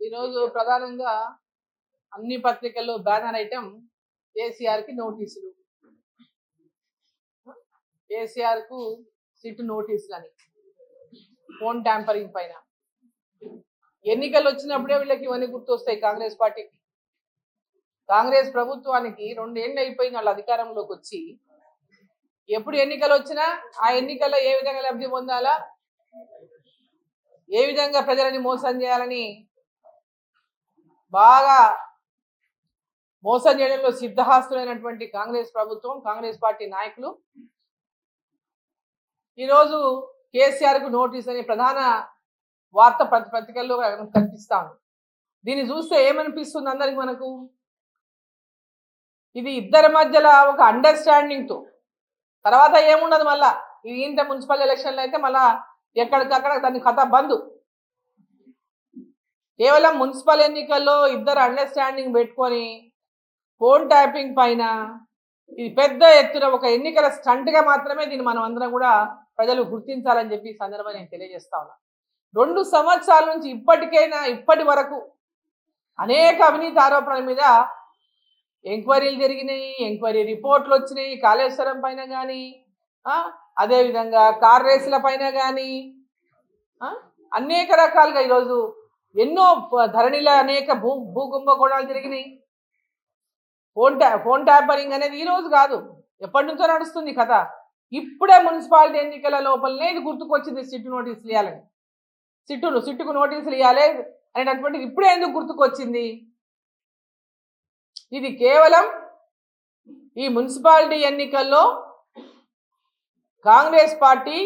ఈరోజు ప్రధానంగా అన్ని పత్రికల్లో బ్యానర్ ఐటమ్ కేసీఆర్కి నోటీసులు. కేసీఆర్కు సిట్ నోటీసులు అని ఫోన్ ట్యాంపరింగ్ పైన. ఎన్నికలు వచ్చినప్పుడే వీళ్ళకి ఇవన్నీ గుర్తొస్తాయి కాంగ్రెస్ పార్టీకి కాంగ్రెస్ ప్రభుత్వానికి రెండేళ్ళు అయిపోయిన వాళ్ళ అధికారంలోకి వచ్చి ఎప్పుడు ఎన్నికలు వచ్చినా ఆ ఎన్నికల్లో ఏ విధంగా లబ్ధి పొందాలా? ఏ విధంగా ప్రజలని మోసం చేయాలని బాగా మోసం చేయడంలో సిద్ధహాస్తులైనటువంటి కాంగ్రెస్ ప్రభుత్వం కాంగ్రెస్ పార్టీ నాయకులు. ఈరోజు కేసీఆర్కు నోటీస్ అనే ప్రధాన వార్త ప్రతి పత్రికల్లో కనిపిస్తాను దీన్ని చూస్తే ఏమనిపిస్తుంది అందరికి మనకు? ఇది ఇద్దరి మధ్యలో ఒక అండర్స్టాండింగ్తో తర్వాత ఏముండదు మళ్ళా? ఇది ఇంత మున్సిపల్ ఎలక్షన్లు అయితే మళ్ళా ఎక్కడికక్కడ దాని కథ బంద్. కేవలం మున్సిపల్ ఎన్నికల్లో ఇద్దరు అండర్స్టాండింగ్ పెట్టుకొని ఫోన్ ట్యాపింగ్ పైన ఇది పెద్ద ఎత్తున ఒక ఎన్నికల స్టంట్గా మాత్రమే దీన్ని మనం అందరం కూడా ప్రజలు గుర్తించాలని చెప్పి ఈ సందర్భంగా నేను తెలియజేస్తా ఉన్నా. రెండు సంవత్సరాల నుంచి ఇప్పటికైనా ఇప్పటి వరకు అనేక అవినీతి ఆరోపణల మీద ఎంక్వైరీలు జరిగినాయి ఎంక్వైరీ రిపోర్ట్లు వచ్చినాయి కాళేశ్వరం పైన కానీ అదేవిధంగా కార్ రేసుల పైన కానీ అనేక రకాలుగా ఈరోజు ఎన్నో ధరణిలో అనేక భూ భూ కుంభకోణాలు జరిగినాయి ఫోన్ ట్యా ఫోన్ ట్యాపరింగ్ అనేది ఈ రోజు కాదు. ఎప్పటి నుంచో నడుస్తుంది కథ. ఇప్పుడే మున్సిపాలిటీ ఎన్నికల లోపలనే ఇది గుర్తుకొచ్చింది సిట్టు నోటీసులు ఇవ్వాలని సిట్టును సిట్టుకు నోటీసులు ఇవ్వాలి అనేటటువంటిది ఇప్పుడే ఎందుకు గుర్తుకొచ్చింది? ఇది కేవలం ఈ మున్సిపాలిటీ ఎన్నికల్లో కాంగ్రెస్ పార్టీ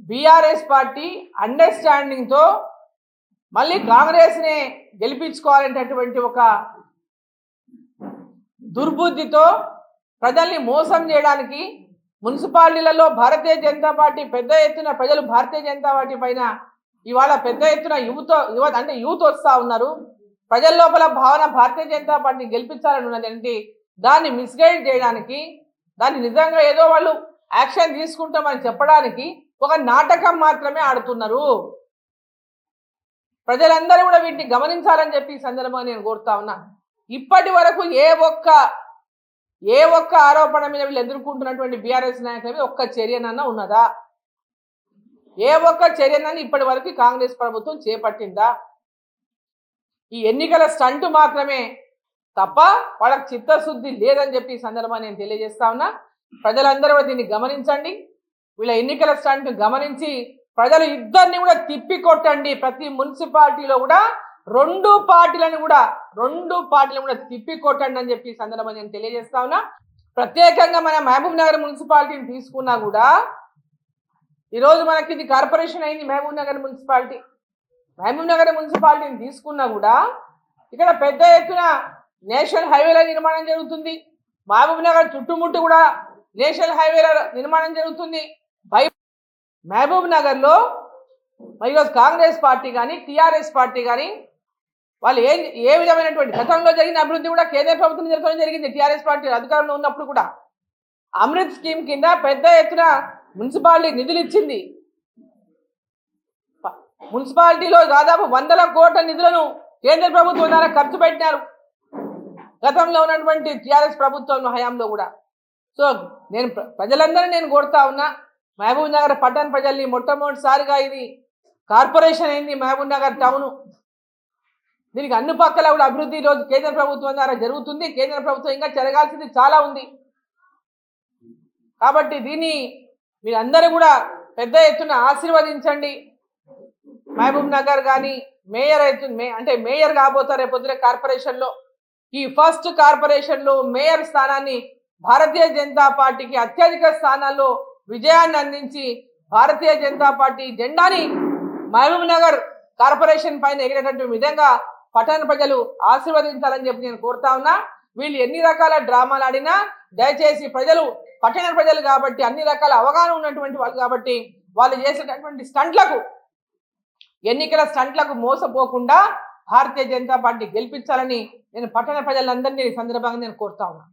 బీఆర్ఎస్ పార్టీ అండర్స్టాండింగ్తో మళ్ళీ కాంగ్రెస్నే గెలిపించుకోవాలనేటటువంటి ఒక దుర్బుద్ధితో ప్రజల్ని మోసం చేయడానికి మున్సిపాలిటీలలో భారతీయ జనతా పార్టీ పెద్ద ఎత్తున ప్రజలు భారతీయ జనతా పార్టీ పైన ఇవాళ పెద్ద ఎత్తున యువత యువత అంటే యూత్ వస్తూ ఉన్నారు. ప్రజల లోపల భావన భారతీయ జనతా పార్టీ గెలిపించాలని ఉన్నది దాన్ని మిస్గైడ్ చేయడానికి దాన్ని నిజంగా ఏదో వాళ్ళు యాక్షన్ తీసుకుంటామని చెప్పడానికి ఒక నాటకం మాత్రమే ఆడుతున్నారు. ప్రజలందరూ కూడా వీటిని గమనించాలని చెప్పి ఈ సందర్భంగా నేను కోరుతా ఉన్నా. ఇప్పటి వరకు ఏ ఒక్క ఏ ఒక్క ఆరోపణ మీద వీళ్ళు ఎదుర్కొంటున్నటువంటి బీఆర్ఎస్ నాయకుల మీద ఒక్క చర్యనన్నా ఉన్నదా? ఏ ఒక్క చర్యనన్నా ఇప్పటి వరకు కాంగ్రెస్ ప్రభుత్వం చేపట్టిందా? ఈ ఎన్నికల స్టంట్ మాత్రమే తప్ప వాళ్ళకి చిత్తశుద్ధి లేదని చెప్పి ఈ సందర్భాన్ని నేను తెలియజేస్తా ఉన్నా. ప్రజలందరూ కూడా దీన్ని గమనించండి. వీళ్ళ ఎన్నికల స్టంట్ గమనించి ప్రజలు ఇద్దరిని కూడా తిప్పి కొట్టండి. ప్రతి మున్సిపాలిటీలో కూడా రెండు పార్టీలను కూడా రెండు పార్టీలను కూడా తిప్పి కొట్టండి అని చెప్పి సందర్భం సందర్భంగా నేను తెలియజేస్తా ఉన్నా. ప్రత్యేకంగా మన మహబూబ్ నగర్ మున్సిపాలిటీని తీసుకున్నా కూడా ఈరోజు మనకి ఇది కార్పొరేషన్ అయింది Mahbubnagar municipality. Mahbubnagar మున్సిపాలిటీని తీసుకున్నా కూడా ఇక్కడ పెద్ద ఎత్తున నేషనల్ హైవేల నిర్మాణం జరుగుతుంది. మహబూబ్ నగర్ చుట్టుముట్టు కూడా నేషనల్ హైవేల నిర్మాణం జరుగుతుంది. బై మహబూబ్ నగర్లో ఈరోజు కాంగ్రెస్ పార్టీ కానీ టీఆర్ఎస్ పార్టీ కానీ వాళ్ళు ఏం ఏ విధమైనటువంటి గతంలో జరిగిన అభివృద్ధి కూడా కేంద్ర ప్రభుత్వం జరగడం జరిగింది. టీఆర్ఎస్ పార్టీ అధికారంలో ఉన్నప్పుడు కూడా అమృత్ స్కీమ్ కింద పెద్ద ఎత్తున మున్సిపాలిటీ నిధులు ఇచ్చింది. మున్సిపాలిటీలో దాదాపు వందల కోట్ల నిధులను కేంద్ర ప్రభుత్వం ద్వారా ఖర్చు పెట్టినారు. గతంలో ఉన్నటువంటి టీఆర్ఎస్ ప్రభుత్వం హయాంలో కూడా. సో నేను ప్రజలందరూ నేను కోరుతా ఉన్నా మహబూబ్ నగర్ పట్టణ ప్రజల్ని మొట్టమొదటిసారిగా ఇది కార్పొరేషన్ అయింది మహబూబ్ నగర్ టౌన్. దీనికి అన్ని పక్కల కూడా అభివృద్ధి ఈరోజు కేంద్ర ప్రభుత్వం ద్వారా జరుగుతుంది. కేంద్ర ప్రభుత్వం ఇంకా జరగాల్సింది చాలా ఉంది. కాబట్టి దీన్ని మీరందరూ కూడా పెద్ద ఎత్తున ఆశీర్వదించండి. మహబూబ్ నగర్ కానీ మేయర్ అవుతుంది మే అంటే మేయర్ కాబోతారు రేపు కార్పొరేషన్లో. ఈ ఫస్ట్ కార్పొరేషన్లో మేయర్ స్థానాన్ని భారతీయ జనతా పార్టీకి అత్యధిక స్థానాల్లో విజయాన్ని అందించి భారతీయ జనతా పార్టీ జెండాని మహబూబ్ నగర్ కార్పొరేషన్ పైన ఎగిరేటటువంటి విధంగా పట్టణ ప్రజలు ఆశీర్వదించాలని చెప్పి నేను కోరుతా ఉన్నా. వీళ్ళు ఎన్ని రకాల డ్రామాలు ఆడినా దయచేసి ప్రజలు పట్టణ ప్రజలు కాబట్టి అన్ని రకాల అవగాహన ఉన్నటువంటి వాళ్ళు కాబట్టి వాళ్ళు చేసేటటువంటి స్టంట్లకు ఎన్నికల స్టంట్లకు మోసపోకుండా భారతీయ జనతా పార్టీ గెలిపించాలని నేను పట్టణ ప్రజలందరినీ సందర్భంగా నేను కోరుతా ఉన్నా.